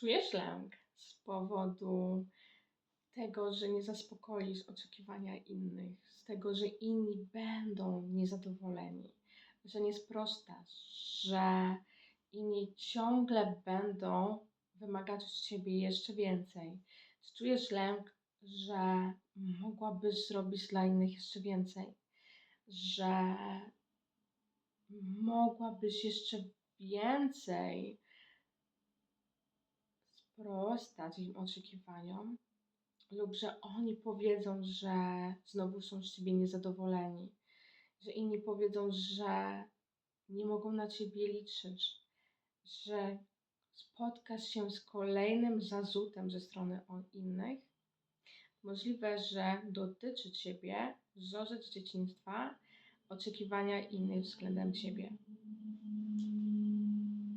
czujesz lęk z powodu tego, że nie zaspokoisz oczekiwania innych, z tego, że inni będą niezadowoleni, że nie sprostasz, że inni ciągle będą wymagać od ciebie jeszcze więcej. Czy czujesz lęk, że mogłabyś zrobić dla innych jeszcze więcej, że mogłabyś jeszcze więcej sprostać im oczekiwaniom, lub że oni powiedzą, że znowu są z ciebie niezadowoleni, że inni powiedzą, że nie mogą na ciebie liczyć, że spotkasz się z kolejnym zarzutem ze strony innych. Możliwe, że dotyczy ciebie wzorzec dzieciństwa, oczekiwania innych względem ciebie.